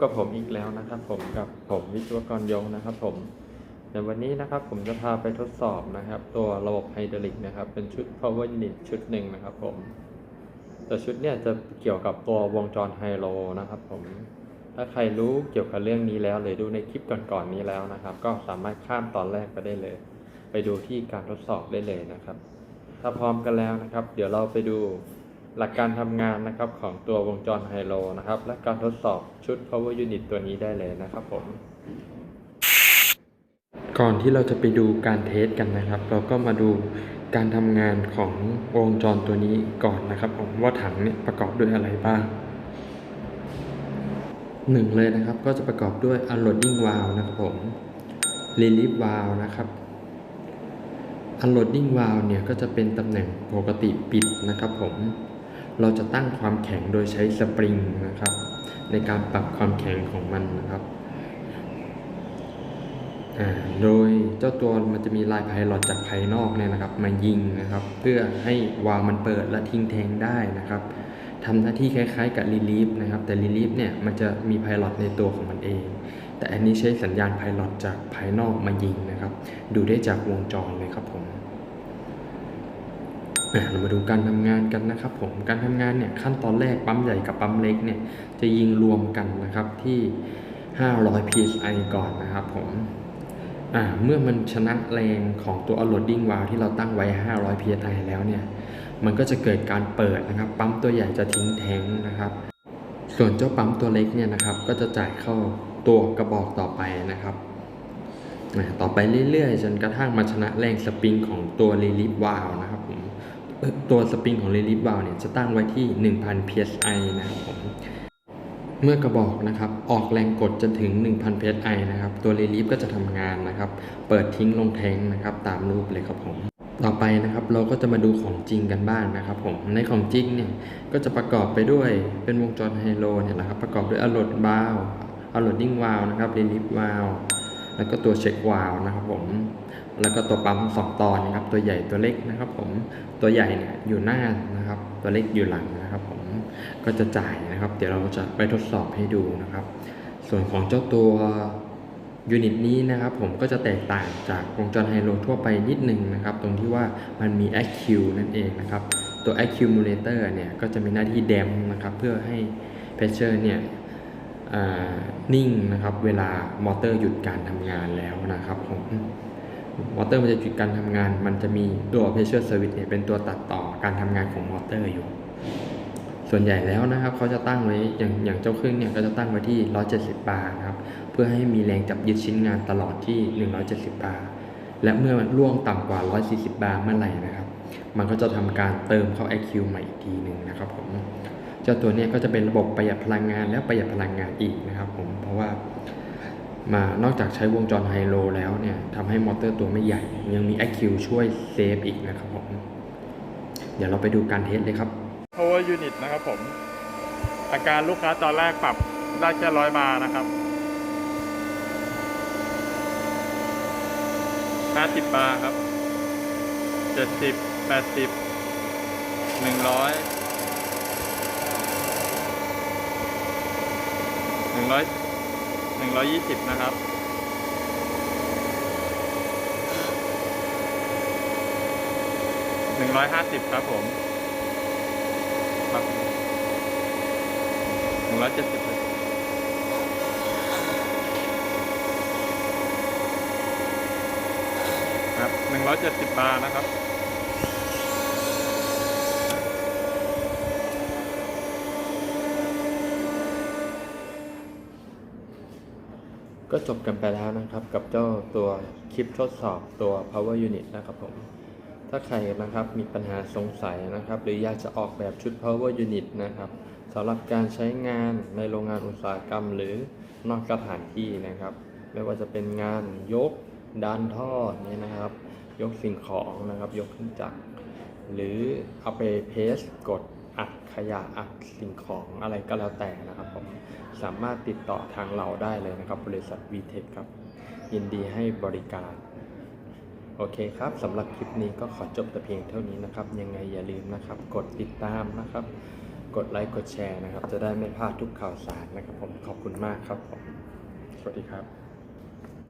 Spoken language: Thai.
กับผมอีกแล้วนะครับ ผมกับผมวิศวกรยงนะครับ ผมในวันนี้นะครับผมจะพาไปทดสอบนะครับ ตัวระบบไฮดรอลิกนะครับ เป็นชุด power unit ชุดหนึ่งนะครับ ผม แต่ชุดเนี่ยจะเกี่ยวกับตัววงจรไฮโลนะครับ ผมถ้าใครรู้เกี่ยวกับเรื่องนี้แล้วหรือดูในคลิปก่อนๆนี้แล้วนะครับ ก็สามารถข้ามตอนแรกไปได้เลย ไปดูที่การทดสอบได้เลยนะครับ ถ้าพร้อมกันแล้วนะครับ เดี๋ยวเราไปดู หลักการทำงานนะครับของตัววงจรไฮโลนะครับ และการทดสอบชุด power unit ตัวนี้ได้เลยนะครับผม ก่อนที่เราจะไปดูการเทสกันนะครับ เราก็มาดูการทำงานของวงจรตัวนี้ก่อนนะครับผมว่าถังเนี่ยประกอบด้วยอะไรบ้างหนึ่งเลยนะครับก็จะประกอบด้วย unloading valve นะครับผม relief valve นะครับ unloading valve เนี่ยก็จะเป็นตำแหน่งปกติปิดนะครับผม เราจะตั้งความแข็งโดยใช้สปริงนะครับ ในการปรับความแข็งของมันนะครับ โดยเจ้าตัวมันจะมีลายไพลอตจากภายนอกเนี่ยนะครับ มายิงนะครับ เพื่อให้วาล์วมันเปิดและทิ้งแทงได้นะครับทำหน้าที่คล้ายๆกับรีลีฟนะครับ แต่รีลีฟเนี่ยมันจะมีไพลอตในตัวของมันเอง แต่อันนี้ใช้สัญญาณไพลอตจากภายนอกมายิงนะครับ ดูได้จากวงจรเลยครับผม เรามาดูการทำงานกันนะครับผมการทำงานเนี่ยขั้นตอนแรกปั๊มใหญ่กับปั๊มเล็กเนี่ยจะยิงรวมกันนะครับที่ 500 psi ก่อนนะครับผมเมื่อมันชนะแรงของตัว unloading valve ที่เราตั้งไว้ 500 psi แล้วเนี่ยมันก็จะเกิดการเปิดนะครับ ปั๊มตัวใหญ่จะทิ้งแทงนะครับ ส่วนเจ้าปั๊มตัวเล็กเนี่ยนะครับก็จะจ่ายเข้าตัวกระบอกต่อไปนะครับต่อไปเรื่อยๆ จนกระทั่งมาชนะแรงสปริงของตัว relief valve นะครับผมเอ่อ ตัวสปริงของ relief valve เนี่ยจะตั้งไว้ที่ 1000 psi นะครับผมเมื่อกระบอกนะครับออกแรงกดจนถึง 1000 psi นะครับ ตัว relief ก็จะทำงานนะครับ เปิดทิ้งลงแทงค์นะครับตามรูปเลยครับผมต่อไปนะครับเราก็จะมาดูของจริงกันบ้างนะครับผมในของจริงเนี่ยก็จะประกอบไปด้วยเป็นวงจรไฮโลเนี่ยนะครับประกอบด้วย unload valve unloading valve นะครับ relief valve แล้วก็ตัวเช็ควาลวนะครับผมแล้วก็ตัวปั๊มสองตอนนะครับตัวใหญ่ตัวเล็กนะครับผมตัวใหญ่เนี่ยอยู่หน้านะครับ ตัวเล็กอยู่หลังนะครับผมก็จะจ่ายนะครับ เดี๋ยวเราจะไปทดสอบให้ดูนะครับ ส่วนของเจ้าตัวยูนิตนี้นะครับผมก็จะแตกต่างจากวงจรไฮโลทั่วไปนิดนึงนะครับ ตรงที่ว่ามันมี AQ นั่นเองนะครับ ตัว accumulator เนี่ยก็จะมีหน้าที่แดมนะครับ เพื่อให้ pressure เนี่ย นิ่งนะครับเวลามอเตอร์หยุดการทำงานแล้วนะครับผมมอเตอร์มันจะหยุดการทำงาน มันจะมีตัว pressure switch เนี่ยเป็นตัวตัดต่อการทำงานของมอเตอร์อยู่ ส่วนใหญ่แล้วนะครับเขาจะตั้งไว้อย่างอย่างเจ้าเครื่องเนี่ยก็จะตั้งไว้ที่ 170 บาร์นะครับเพื่อให้มีแรงจับยึดชิ้นงานตลอดที่ 170 บาร์และเมื่อมันล่วงต่ำกว่า 140 บาร์เมื่อไหร่นะครับ มันก็จะทำการเติมเข้า IQ ใหม่อีกทีหนึ่งนะครับผม เจ้าตัวนี้ก็จะเป็นระบบประหยัดพลังงานและประหยัดพลังงานอีกนะครับผมเพราะว่ามานอกจากใช้วงจรไฮโลแล้วเนี่ยทำให้มอเตอร์ตัวไม่ใหญ่ ยังมี IQ ช่วยเซฟอีกนะครับผมเดี๋ยวเราไปดูการเทสเลยครับ power unit นะครับผม อาการลูกค้าตอนแรกปรับได้แค่ร้อยบาร์นะครับห้าสิบบาร์ครับเจ็ดสิบแปดสิบหนึ่งร้อยหนึ่ งร้อยหนึ่งร้อยยี่สิบนะครับหนึ่งร้อยห้าสิบครับผมหนึ่งร้อยเจ็ดสิบครับหนึ่งร้อยเจ็ดสิบบาทนะครับ ก็จบกันไปแล้วนะครับกับเจ้าตัวคลิปทดสอบตัว power unit นะครับผม ถ้าใครนะครับมีปัญหาสงสัยนะครับ หรืออยากจะออกแบบชุด power unit นะครับสำหรับการใช้งานในโรงงานอุตสาหกรรม หรือนอกสถานที่นะครับ ไม่ว่าจะเป็นงานยกดันท่อเนี่ยนะครับ ยกสิ่งของนะครับ ยกเครื่องจักรหรือเอาไปเพสกดอัดขยะอัดสิ่งของอะไรก็แล้วแต่นะครับ สามารถติดต่อทางเราได้เลยนะครับ บริษัท VTech ครับ ยินดีให้บริการ โอเคครับสำหรับคลิปนี้ก็ขอจบแต่เพียงเท่านี้นะครับ ยังไงอย่าลืมนะครับ กดติดตามนะครับ กดไลค์กดแชร์นะครับ จะได้ไม่พลาดทุกข่าวสารนะครับผมขอบคุณมากครับผมสวัสดีครับ